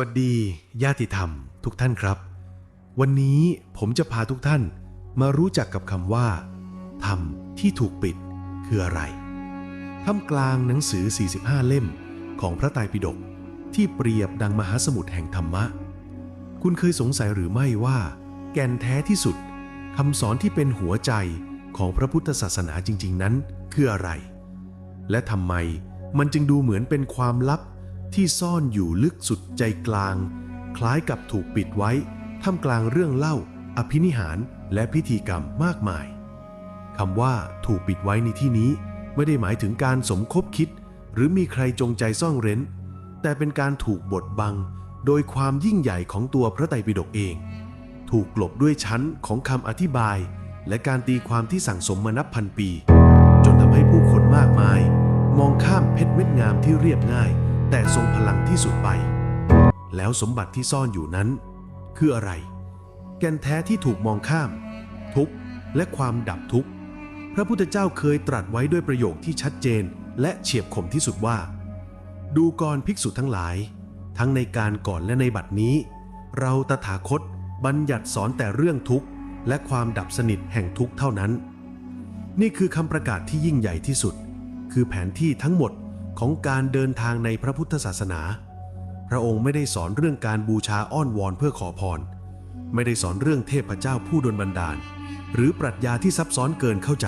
วัสดีญาติธรรมทุกท่านครับ วันนี้ผมจะพาทุกท่านมารู้จักกับคำว่า ธรรมที่ถูกปิดคืออะไรท่ามกลางหนังสือ 45 เล่มของพระไตรปิฎกที่เปรียบดังมหาสมุทรแห่งธรรมะ คุณเคยสงสัยหรือไม่ว่า แก่นแท้ที่สุดคำสอนที่เป็นหัวใจของพระพุทธศาสนาจริง ๆ นั้นคืออะไร และทำไมมันจึงดูเหมือนเป็นความลับ ที่ซ่อนอยู่ลึกสุดใจกลาง คล้ายกับถูกปิดไว้ท่ามกลางเรื่องเล่า อภินิหารและพิธีกรรมมากมายคำว่าถูกปิดไว้ในที่นี้ ไม่ได้หมายถึงการสมคบคิด หรือมีใครจงใจซ่อนเร้น แต่เป็นการถูกบดบัง โดยความยิ่งใหญ่ของตัวพระไตรปิฎกเอง ถูกกลบด้วยชั้นของคำอธิบาย และการตีความที่สั่งสมมานับพันปี จนทำให้ผู้คนมากมาย มองข้ามเพชรเม็ดงามที่เรียบง่าย แต่ทรงพลังที่สุดไป แล้วสมบัติที่ซ่อนอยู่นั้น คืออะไร แก่นแท้ที่ถูกมองข้าม ทุกข์และความดับทุกข์ พระพุทธเจ้าเคยตรัสไว้ด้วยประโยคที่ชัดเจนและเฉียบคมที่สุดว่า ดูกรภิกษุทั้งหลาย ทั้งในการก่อนและในบัดนี้ เราตถาคตบัญญัติสอนแต่เรื่องทุกข์ และความดับสนิทแห่งทุกข์เท่านั้น นี่คือคำประกาศที่ยิ่งใหญ่ที่สุด คือแผนที่ทั้งหมด ของการเดินทางในพระพุทธศาสนา พระองค์ไม่ได้สอนเรื่องการบูชาอ้อนวอนเพื่อขอพร ไม่ได้สอนเรื่องเทพเจ้าผู้ดลบันดาล หรือปรัชญาที่ซับซ้อนเกินเข้าใจ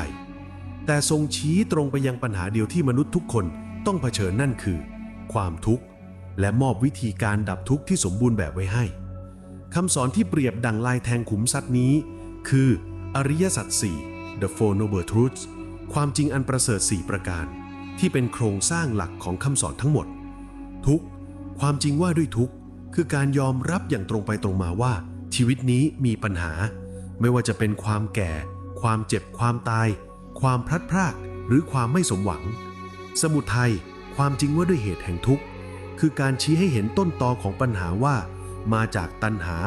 แต่ทรงชี้ตรงไปยังปัญหาเดียวที่มนุษย์ทุกคนต้องเผชิญนั่นคือ ความทุกข์ และมอบวิธีการดับทุกข์ที่สมบูรณ์แบบไว้ให้คำสอนที่เปรียบดังลายแทงขุมทรัพย์นี้ คืออริยสัจสี่ The Four Noble Truths ความจริงอันประเสริฐสี่ประการ ที่เป็นโครงสร้างหลักของคำสอนทั้งหมด ทุกความจริงว่าด้วยทุกคือการยอมรับอย่างตรงไปตรงมาว่า ชีวิตนี้มีปัญหา ไม่ว่าจะเป็นความแก่ ความเจ็บความตาย ความพลัดพราก หรือความไม่สมหวัง สมุทัยความจริงว่าด้วยเหตุแห่งทุกข์ คือการชี้ให้เห็นต้นตอของปัญหาว่า มาจากตัณหา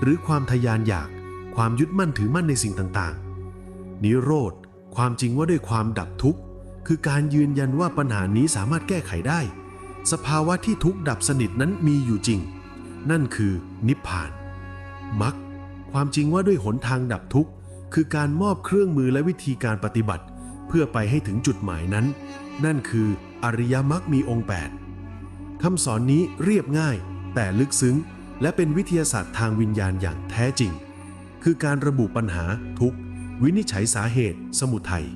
หรือความทยานอยาก ความยึดมั่นถือมั่นในสิ่งต่างๆ นิโรธ ความจริงว่าด้วยความดับทุกข์ คือการยืนยันว่าปัญหานี้สามารถแก้ไขได้ สภาวะที่ทุกข์ดับสนิทนั้นมีอยู่จริง นั่นคือนิพพานมรรคความจริงว่าด้วยหนทางดับทุกข์คือการมอบเครื่องมือและวิธีการปฏิบัติ เพื่อไปให้ถึงจุดหมายนั้น นั่นคืออริยมรรคมีองค์ 8คำสอนนี้เรียบง่าย แต่ลึกซึ้ง และเป็นวิทยาศาสตร์ทางวิญญาณอย่างแท้จริง คือการระบุปัญหาทุกข์ วินิจฉัยสาเหตุ สมุทัย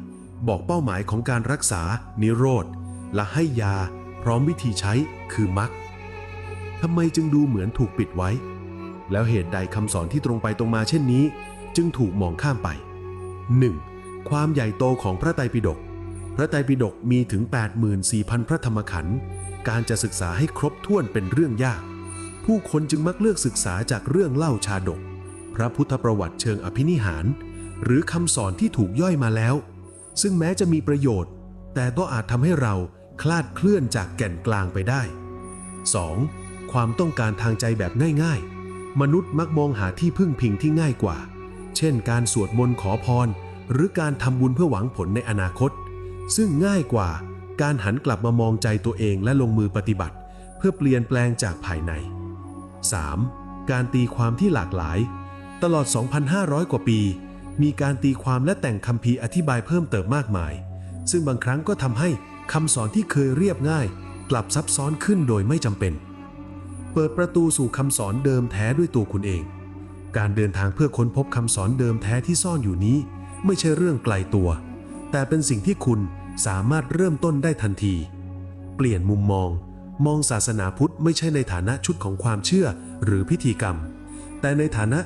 บอกเป้าหมายของการรักษา นิโรธ และให้ยา พร้อมวิธีใช้คือมรรคทำไมจึงดูเหมือนถูกปิดไว้ แล้วเหตุใดคำสอนที่ตรงไปตรงมาเช่นนี้ จึงถูกมองข้ามไป 1. ความใหญ่โตของพระไตรปิฎกพระไตรปิฎกมีถึง 84,000 พระธรรมขันธ์การจะศึกษาให้ครบถ้วนเป็นเรื่องยาก ผู้คนจึงมักเลือกศึกษาจากเรื่องเล่าชาดก พระพุทธประวัติเชิงอภินิหาร หรือคำสอนที่ถูกย่อยมาแล้ว ซึ่งแม้จะมีประโยชน์ แต่ก็อาจทำให้เราคลาดเคลื่อนจากแก่นกลางไปได้ 2. ความต้องการทางใจแบบง่ายๆ มนุษย์มักมองหาที่พึ่งพิงที่ง่ายกว่า เช่น การสวดมนต์ขอพร หรือการทำบุญเพื่อหวังผลในอนาคต ซึ่งง่ายกว่าการหันกลับมามองใจตัวเองและลงมือปฏิบัติ เพื่อเปลี่ยนแปลงจากภายใน 3. การตีความที่หลากหลาย ตลอด 2,500 กว่าปี มีการตีความและแต่งคำพีอธิบายเพิ่มเติมมากมาย ซึ่งบางครั้งก็ทำให้คำสอนที่เคยเรียบง่าย กลับซับซ้อนขึ้นโดยไม่จำเป็น เปิดประตูสู่คำสอนเดิมแท้ด้วยตัวคุณเอง การเดินทางเพื่อค้นพบคำสอนเดิมแท้ที่ซ่อนอยู่นี้ ไม่ใช่เรื่องไกลตัว แต่เป็นสิ่งที่คุณสามารถเริ่มต้นได้ทันที เปลี่ยนมุมมอง มองศาสนาพุทธไม่ใช่ในฐานะชุดของความเชื่อหรือพิธีกรรม แต่ในฐานะ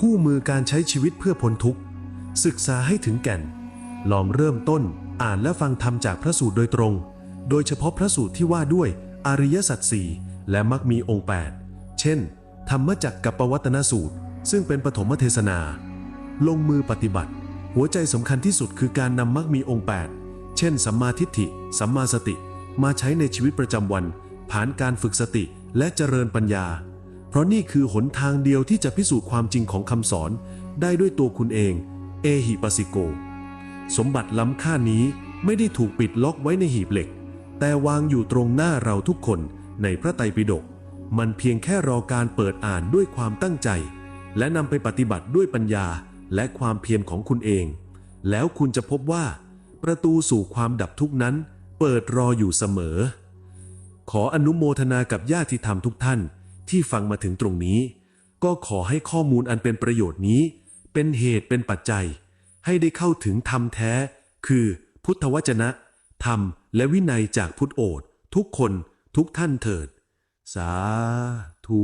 คู่มือการใช้ชีวิตเพื่อพ้นทุกข์ ศึกษาให้ถึงแก่น ลองเริ่มต้นอ่านและฟังธรรมจากพระสูตรโดยตรง โดยเฉพาะพระสูตรที่ว่าด้วยอริยสัจสี่และมักมีองค์ 8 เช่น ธรรมจักกับปวัตนสูตร ซึ่งเป็นปฐมเทศนา ลงมือปฏิบัติ หัวใจสำคัญที่สุดคือการนำมักมีองค์ 8 เช่น สัมมาทิฏฐิ สัมมาสติ มาใช้ในชีวิตประจำวัน ผ่านการฝึกสติและเจริญปัญญา เพราะนี่คือหนทางเดียวที่จะพิสูจน์ความจริงของคำสอนได้ด้วยตัวคุณเอง เอหิปัสิโก สมบัติล้ำค่านี้ไม่ได้ถูกปิดล็อกไว้ในหีบเหล็ก แต่วางอยู่ตรงหน้าเราทุกคนในพระไตรปิฎกมันเพียงแค่รอการเปิดอ่านด้วยความตั้งใจ และนำไปปฏิบัติด้วยปัญญาและความเพียรของคุณเอง แล้วคุณจะพบว่า ประตูสู่ความดับทุกนั้น เปิดรออยู่เสมอ ขออนุโมทนากับญาติธรรมทุกท่านที่ฟังมาถึงตรงนี้ ก็ขอให้ข้อมูลอันเป็นประโยชน์นี้ เป็นเหตุเป็นปัจจัย ให้ได้เข้าถึงธรรมแท้ คือพุทธวจนะ ธรรมและวินัยจากพุทธโอษทุกคนทุกท่านเถิด สาธุ